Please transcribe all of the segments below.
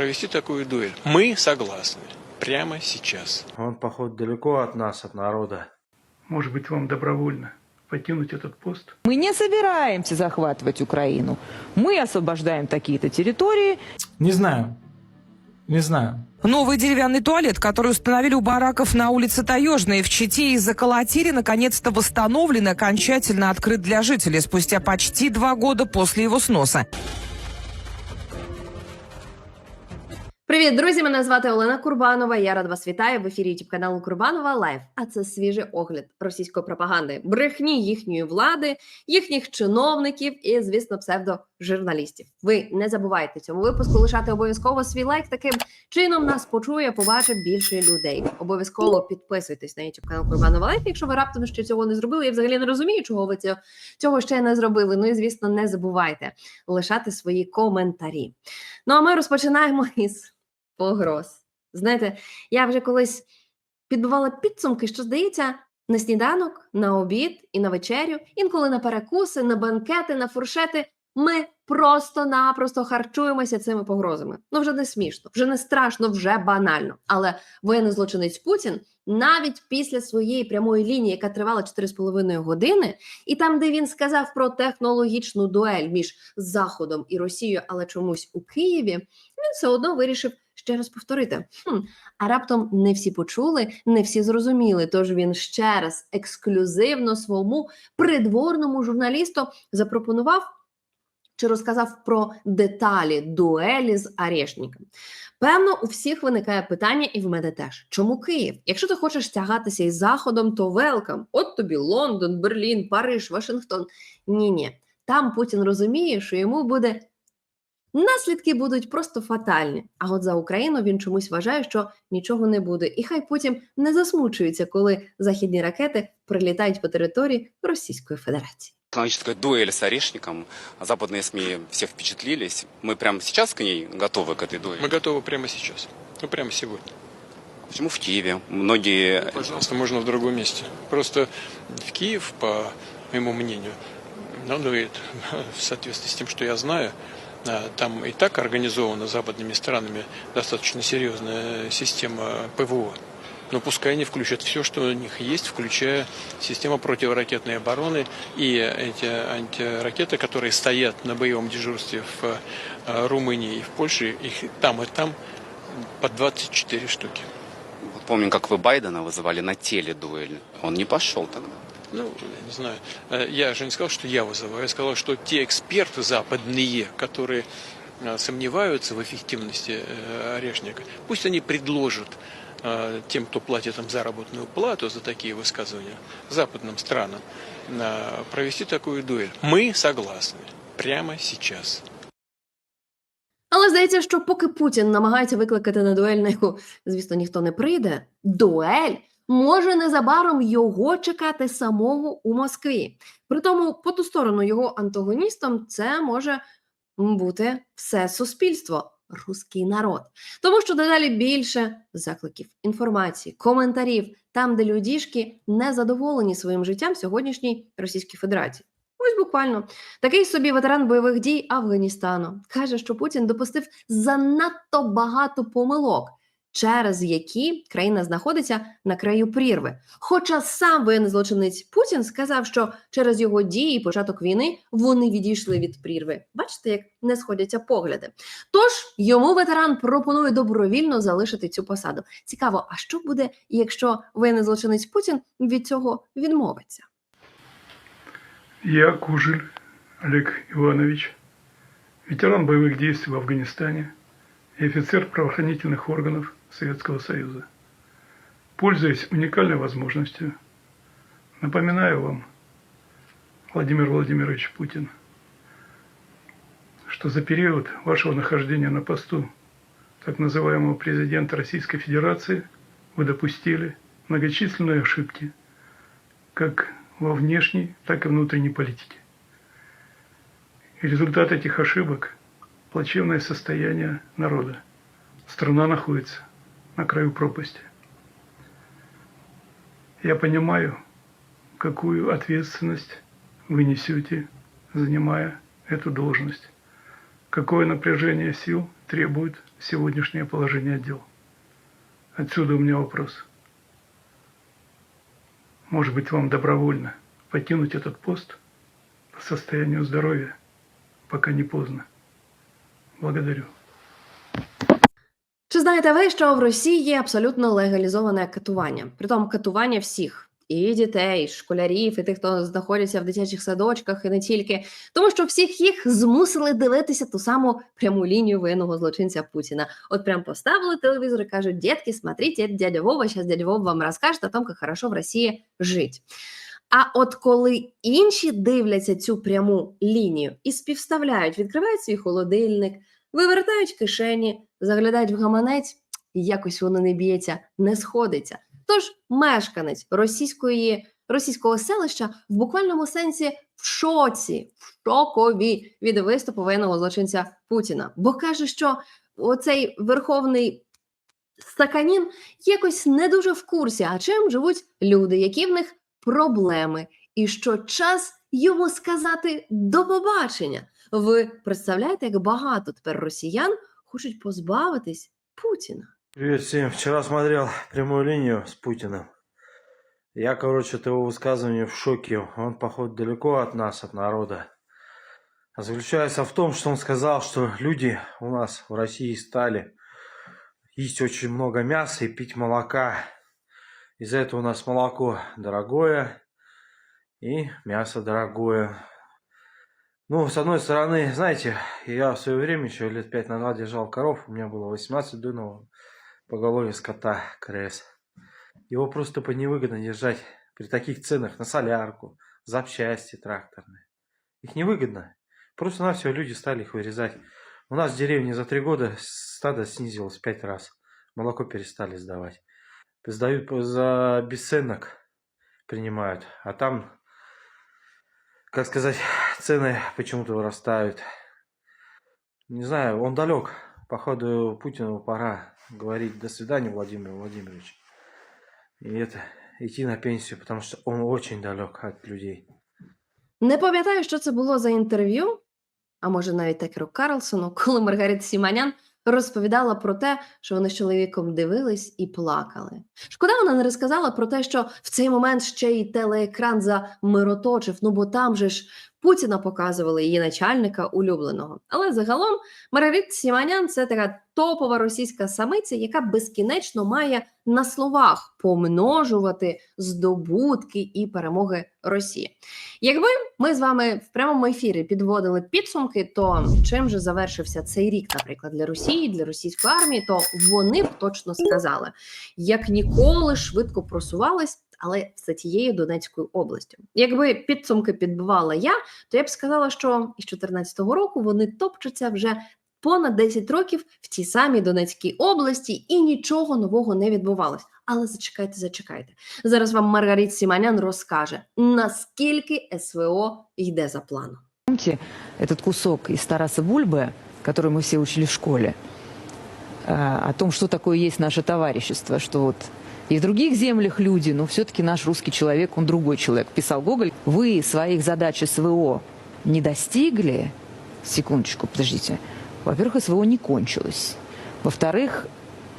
провести такую дуэль. Мы согласны. Прямо сейчас. Он, походу, далеко от нас, от народа. Может быть, вам добровольно покинуть этот пост? Мы не собираемся захватывать Украину. Мы освобождаем такие-то территории. Не знаю. Не знаю. Новый деревянный туалет, который установили у бараков на улице Таежной в Чите и заколотили, наконец-то восстановлен и окончательно открыт для жителей спустя почти два года после его сноса. Привіт, друзі! Мене звати Олена Курбанова. Я рада вас вітаю в ефірі youtube каналу Курбанова Лайв. А це свіжий огляд російської пропаганди, брехні їхньої влади, їхніх чиновників і, звісно, псевдожурналістів. Ви не забувайте цьому випуску лишати обов'язково свій лайк. Таким чином нас почує, побачить більше людей. Обов'язково підписуйтесь на youtube канал Курбанова Лайв. Якщо ви раптом ще цього не зробили, я взагалі не розумію, чого ви цього ще не зробили. Ну і звісно, не забувайте лишати свої коментарі. Ну а ми розпочинаємо із погроз. Знаєте, я вже колись підбивала підсумки, що здається, на сніданок, на обід і на вечерю, інколи на перекуси, на банкети, на фуршети. Ми просто-напросто харчуємося цими погрозами. Ну вже не смішно, вже не страшно, вже банально. Але воєнний злочинець Путін навіть після своєї прямої лінії, яка тривала 4,5 години, і там, де він сказав про технологічну дуель між Заходом і Росією, але чомусь у Києві, він все одно вирішив ще раз повторити. Хм, а раптом не всі почули, не всі зрозуміли. Тож він ще раз ексклюзивно своєму придворному журналісту запропонував чи розказав про деталі дуелі з Арешніком. Певно, у всіх виникає питання, і в мене теж. Чому Київ? Якщо ти хочеш тягатися із Заходом, то велкам. От тобі Лондон, Берлін, Париж, Вашингтон. Ні, ні. Там Путін розуміє, що йому буде наслідки будуть просто фатальні. А от за Україну він чомусь вважає, що нічого не буде, і хай потім не засмучується, коли західні ракети прилітають по території Російської Федерації. Технологическая дуэль с Орешником. Западные СМИ все впечатлились. Мы прямо сейчас к ней готовы, к этой дуэли. Мы готовы прямо сейчас. Ну, прямо сегодня. Почему в Киеве? Многие... Пожалуйста, можно в другом месте. Просто в Киев, по моему мнению, ну, ну, и в соответствии с тем, что я знаю, а, там и так организована западными странами достаточно серьезная система ПВО. Но пускай они включат все, что у них есть, включая систему противоракетной обороны и эти антиракеты, которые стоят на боевом дежурстве в э, Румынии и в Польше, их там и там по 24 штуки. Помним, как вы Байдена вызывали на теледуэль. Он не пошел тогда. Ну, я не знаю. Э, Я же не сказал, что я вызываю. Я сказал, что те эксперты западные, которые э, сомневаются в эффективности э, орешника, пусть они предложат э, тем, кто платит им заработную плату за такие высказывания, западным странам, э, провести такую дуэль. Мы согласны. Прямо сейчас. Але здається, що поки Путін намагається викликати на дуель, на яку, звісно, ніхто не прийде, дуель може незабаром його чекати самого у Москві. Притому, по ту сторону його антагоністом це може бути все суспільство, руський народ. Тому що дедалі більше закликів, інформації, коментарів там, де людішки не задоволені своїм життям сьогоднішній Російській Федерації. Ось буквально такий собі ветеран бойових дій Афганістану каже, що Путін допустив занадто багато помилок, через які країна знаходиться на краю прірви. Хоча сам воєнний злочинець Путін сказав, що через його дії і початок війни вони відійшли від прірви. Бачите, як не сходяться погляди. Тож йому ветеран пропонує добровільно залишити цю посаду. Цікаво, а що буде, якщо воєнний злочинець Путін від цього відмовиться? Я Кужель Олег Иванович, ветеран боевых действий в Афганистане и офицер правоохранительных органов Советского Союза. Пользуясь уникальной возможностью, напоминаю вам, Владимир Владимирович Путин, что за период вашего нахождения на посту так называемого президента Российской Федерации вы допустили многочисленные ошибки, как во внешней, так и внутренней политике. И результат этих ошибок – плачевное состояние народа. Страна находится на краю пропасти. Я понимаю, какую ответственность вы несете, занимая эту должность. какое напряжение сил требует сегодняшнее положение дел. Отсюда у меня вопрос. Может быть, вам добровольно покинуть этот пост по состоянию здоровья, пока не поздно. Благодарю. Знаєте ви, що в Росії є абсолютно легалізоване катування? Притом катування всіх. І дітей, і школярів, і тих, хто знаходяться в дитячих садочках, і не тільки, тому що всіх їх змусили дивитися ту саму пряму лінію воєнного злочинця Путіна. От прям поставили телевізор і кажуть: дітки, смотрите, дядя Вова, зараз дядя Вова вам розкаже о як хорошо в Росії жить. А от коли інші дивляться цю пряму лінію і співставляють, відкривають свій холодильник, вивертають кишені, заглядають в гаманець, якось воно не б'ється, не сходиться. Тож мешканець російської російського селища в буквальному сенсі в шоці, в шокові від виступу воєнного злочинця Путіна, бо каже, що оцей верховний стаканін якось не дуже в курсі, а чим живуть люди, які в них проблеми, і що час йому сказати до побачення. Ви представляєте, як багато тепер росіян хочуть позбавитись Путіна? Привет всем. Вчера смотрел прямую линию с Путиным. Я, короче, от его высказывания в шоке. Он, походу, далеко от нас, от народа. А заключается в том, что он сказал, что люди у нас в России стали есть очень много мяса и пить молока. Из-за этого у нас молоко дорогое и мясо дорогое. Ну, с одной стороны, знаете, я в свое время, еще лет пять назад держал коров, у меня было 18 дюймов поголовье скота КРС. Его просто тупо невыгодно держать при таких ценах на солярку, запчасти тракторные. Их невыгодно. Просто на все люди стали их вырезать. У нас в деревне за три года стадо снизилось пять раз. Молоко перестали сдавать. Сдают по- за бесценок принимают. А там, как сказать, цены почему-то вырастают. Не знаю, он далек. Походу, Путину пора говорить до свидания, Владимир Владимирович. И это, идти на пенсию, потому что он очень далек от людей. Не пам'ятаю, що це було за інтерв'ю, а може навіть Текеру Карлсону, коли Маргарита Сіманян розповідала про те, що вони з чоловіком дивились і плакали. Шкода, вона не розказала про те, що в цей момент ще й телеекран замироточив, ну бо там же ж Путіна показували її начальника улюбленого. Але загалом Маргарита Сіманян це така топова російська самиця, яка безкінечно має на словах помножувати здобутки і перемоги Росії. Якби ми з вами в прямому ефірі підводили підсумки, то чим же завершився цей рік, наприклад, для Росії, для російської армії, то вони б точно сказали, як ніколи швидко просувались, але це тією Донецькою областю. Якби підсумки підбивала я, то я б сказала, що із 2014 року вони топчуться вже понад 10 років в тій самій Донецькій області, і нічого нового не відбувалось. Але зачекайте, зачекайте. Зараз вам Маргарит Сіманян розкаже, наскільки СВО йде за планом. Помните этот кусок из Тараса Бульбы, который мы все учили в школе, э, о том, что такое есть наше товарищество, что вот и в других землях люди, но все-таки наш русский человек, он другой человек. Писал Гоголь, вы своих задач СВО не достигли, секундочку, подождите, во-первых, СВО не кончилось. Во-вторых,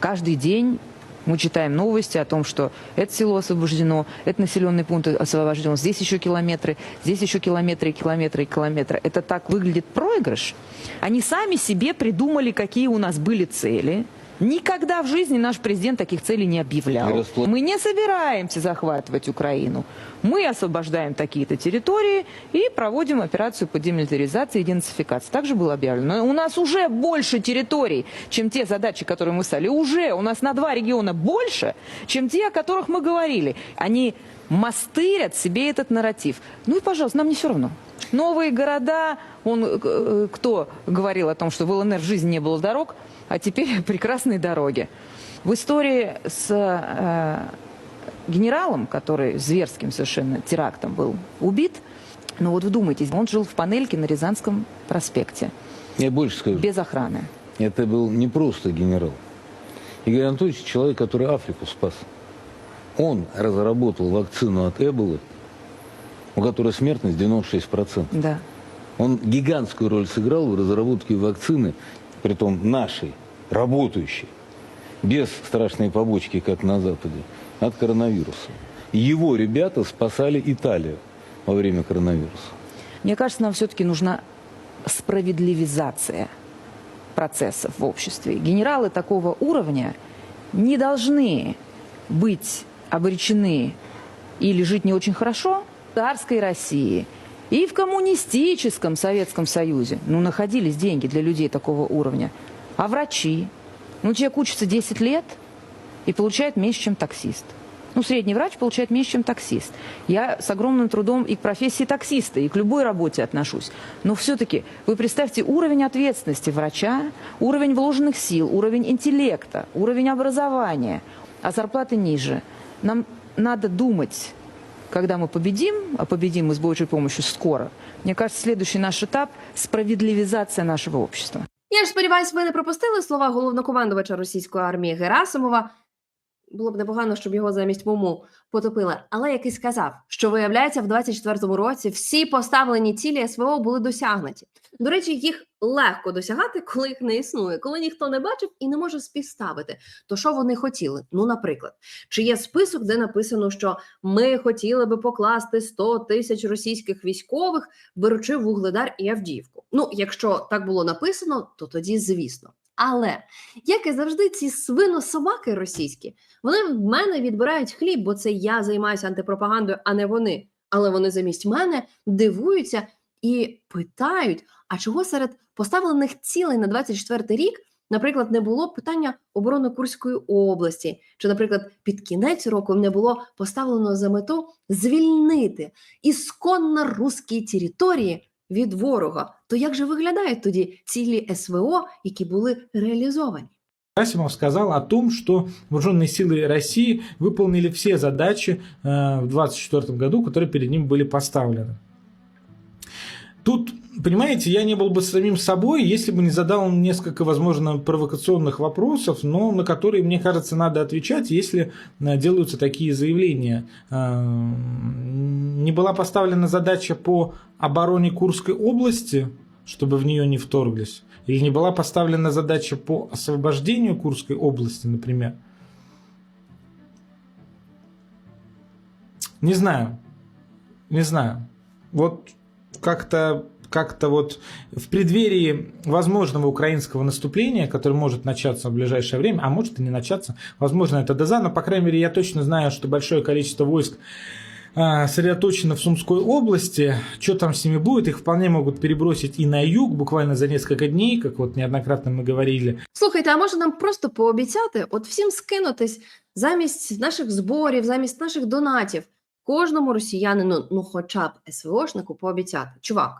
каждый день мы читаем новости о том, что это село освобождено, это населенный пункт освобожден, здесь еще километры, здесь еще километры километры километры. Это так выглядит проигрыш. Они сами себе придумали, какие у нас были цели. Никогда в жизни наш президент таких целей не объявлял. Мы не собираемся захватывать Украину. Мы освобождаем такие-то территории и проводим операцию по демилитаризации и денацификации. Также было объявлено. Но у нас уже больше территорий, чем те задачи, которые мы стали. Уже у нас на два региона больше, чем те, о которых мы говорили. Они мастырят себе этот нарратив. Ну и, пожалуйста, нам не все равно. Новые города, он, э, э, кто говорил о том, что в ЛНР в жизни не было дорог, а теперь прекрасные дороги. В истории с э, генералом, который зверским совершенно терактом был убит, ну вот вдумайтесь, он жил в панельке на Рязанском проспекте, Я больше скажу. без охраны. Это был не просто генерал. Игорь Анатольевич человек, который Африку спас. Он разработал вакцину от Эболы, у которой смертность 96%. Да. Он гигантскую роль сыграл в разработке вакцины, притом нашей, работающей, без страшной побочки, как на Западе, от коронавируса. Его ребята спасали Италию во время коронавируса. Мне кажется, нам все-таки нужна справедливизация процессов в обществе. Генералы такого уровня не должны быть обречены или жить не очень хорошо в царской России и в коммунистическом Советском Союзе. Ну, находились деньги для людей такого уровня. А врачи? Ну, человек учится 10 лет и получает меньше, чем таксист. Ну, средний врач получает меньше, чем таксист. Я с огромным трудом и к профессии таксиста, и к любой работе отношусь. Но все-таки вы представьте уровень ответственности врача, уровень вложенных сил, уровень интеллекта, уровень образования, а зарплаты ниже. Нам надо думать, когда мы победим, а победим мы с Божьей помощью скоро, мне кажется, следующий наш этап – справедливизация нашего общества. Я ж сподіваюся, ви не пропустили слова головнокомандувача російської армії Герасимова. Було б непогано, щоб його замість муму потопили. Але який сказав, що виявляється, в 24-му році всі поставлені цілі СВО були досягнуті. До речі, їх легко досягати, коли їх не існує, коли ніхто не бачив і не може співставити. То що вони хотіли? Ну, наприклад, чи є список, де написано, що ми хотіли би покласти 100 тисяч російських військових, беручи вугледар і Авдіївку. Ну, якщо так було написано, то тоді звісно. Але як і завжди, ці свинособаки російські вони в мене відбирають хліб, бо це я займаюся антипропагандою, а не вони. Але вони замість мене дивуються і питають: а чого серед поставлених цілей на 24 рік, наприклад, не було питання оборони Курської області, чи, наприклад, під кінець року не було поставлено за мету звільнити ісконно русські території від ворога. То як же виглядають тоді цілі СВО, які були реалізовані? Герасимов сказал о том, что вооруженные силы России выполнили все задачи э, в 2024 году, которые перед ним были поставлены. Тут, понимаете, я не был бы самим собой, если бы не задал несколько, возможно, провокационных вопросов, но на которые, мне кажется, надо отвечать, если э, делаются такие заявления. Э, Не была поставлена задача по обороне Курской области, чтобы в нее не вторглись? Или не была поставлена задача по освобождению Курской области, например? Не знаю. Не знаю. Вот как-то как-то вот в преддверии возможного украинского наступления, которое может начаться в ближайшее время, а может и не начаться, возможно, это ДЗА, но, по крайней мере, я точно знаю, что большое количество войск а, сосредоточено в Сумской области. Что там с ними будет? Их вполне могут перебросить и на юг буквально за несколько дней, как вот неоднократно мы говорили. Слухайте, а може нам просто пообіцяти, от всім скинутись замість наших зборів, замість наших донатів, Кожному росіянину, ну хоча б СВОшнику, пообіцяти. Чувак,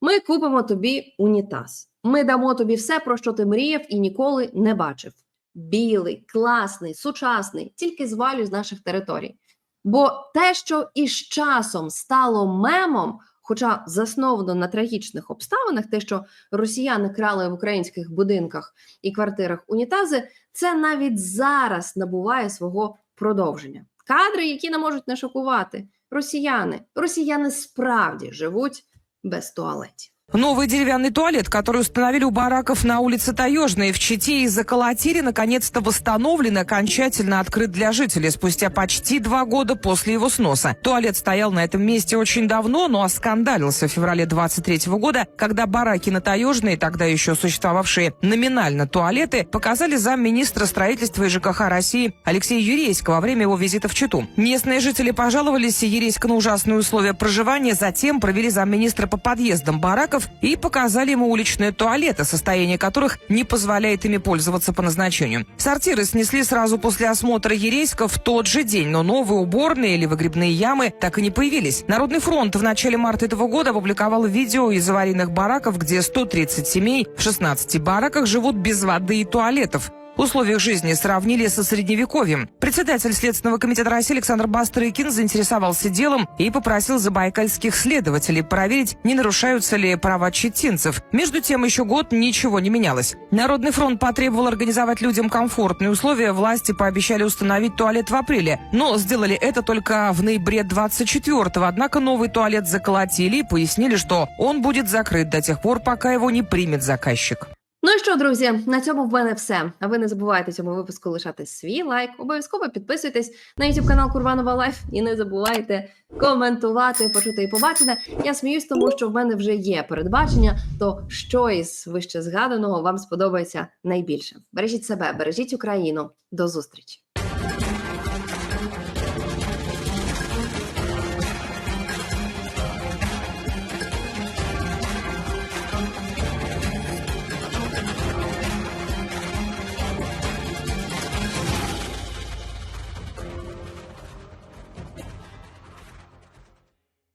ми купимо тобі унітаз. Ми дамо тобі все, про що ти мріяв і ніколи не бачив. Білий, класний, сучасний, тільки звалюй з наших територій. Бо те, що із часом стало мемом, хоча засновано на трагічних обставинах, те, що росіяни крали в українських будинках і квартирах унітази, це навіть зараз набуває свого продовження. Кадри, які не можуть не шокувати. Росіяни. Росіяни справді живуть без туалетів. Новый деревянный туалет, который установили у бараков на улице Таежной в Чите и заколотили, наконец-то восстановлен и окончательно открыт для жителей спустя почти два года после его сноса. Туалет стоял на этом месте очень давно, но оскандалился в феврале 23 года, когда бараки на Таежной, тогда еще существовавшие номинально туалеты, показали замминистра строительства и ЖКХ России Алексея Юрейска во время его визита в Читу. Местные жители пожаловались Ерейска на ужасные условия проживания, затем провели замминистра по подъездам бараков и показали ему уличные туалеты, состояние которых не позволяет ими пользоваться по назначению. Сортиры снесли сразу после осмотра Ерейска в тот же день, но новые уборные или выгребные ямы так и не появились. Народный фронт в начале марта этого года опубликовал видео из аварийных бараков, где 130 семей в 16 бараках живут без воды и туалетов. Условиях жизни сравнили со средневековьем. Председатель Следственного комитета России Александр Бастрыкин заинтересовался делом и попросил забайкальских следователей проверить, не нарушаются ли права читинцев. Между тем, еще год ничего не менялось. Народный фронт потребовал организовать людям комфортные условия. Власти пообещали установить туалет в апреле. Но сделали это только в ноябре 24-го. Однако новый туалет заколотили и пояснили, что он будет закрыт до тех пор, пока его не примет заказчик. Ну і що, друзі, на цьому в мене все. А ви не забувайте цьому випуску лишати свій лайк. Обов'язково підписуйтесь на YouTube канал Курбанова Лайф і не забувайте коментувати, почути і побачити. Я сміюсь, тому що в мене вже є передбачення, то що із вище згаданого вам сподобається найбільше. Бережіть себе, бережіть Україну. До зустрічі!